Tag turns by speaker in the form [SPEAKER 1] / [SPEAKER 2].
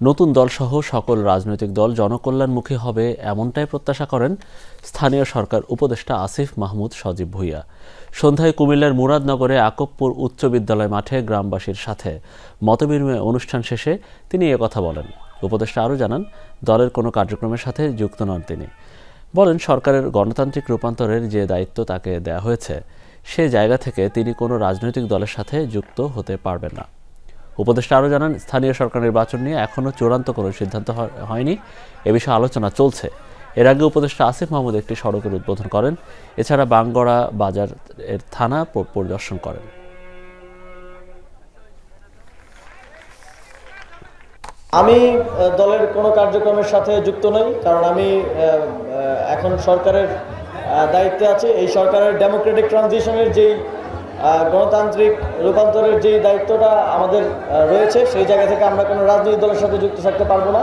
[SPEAKER 1] নতুন দলসহ সকল রাজনৈতিক দল জনকল্যাণমুখী হবে এমনটাই প্রত্যাশা করেন স্থানীয় সরকার উপদেষ্টা আসিফ মাহমুদ সজীব ভুইয়া। সন্ধ্যায় কুমিল্লার মুরাদনগরে আকবপুর উচ্চ বিদ্যালয় মাঠে গ্রামবাসীর সাথে মতবিনিময় অনুষ্ঠান শেষে তিনি কথা বলেন। উপদেষ্টা আরও জানান, দলের কোনো কার্যক্রমের সাথে যুক্ত নন তিনি। বলেন, সরকারের গণতান্ত্রিক রূপান্তরের যে দায়িত্ব তাকে দেয়া হয়েছে, সে জায়গা থেকে তিনি কোনো রাজনৈতিক দলের সাথে যুক্ত হতে পারবেন না। উপদেষ্টা আরও জানান, স্থানীয় সরকার নির্বাচন নিয়ে এখনও চূড়ান্ত কোনো সিদ্ধান্ত হয়নি। এ বিষয়ে আলোচনা চলছে। এর আগে উপদেষ্টা আসিফ মাহমুদ একটি সড়কের উদ্বোধন করেন। এছাড়া বাঙ্গড়া বাজার এর থানা পরিদর্শন করেন।
[SPEAKER 2] আমি দলের কোনো কার্যক্রমের সাথে যুক্ত নই, কারণ আমি এখন সরকারের দায়িত্বে আছে। এই সরকারের ডেমোক্রেটিক ট্রানজিশনের যেই গণতান্ত্রিক রূপান্তরের যে দায়িত্বটা আমাদের রয়েছে, সেই জায়গা থেকে আমরা কোনো রাজনৈতিক দলের সাথে যুক্ত থাকতে পারব না।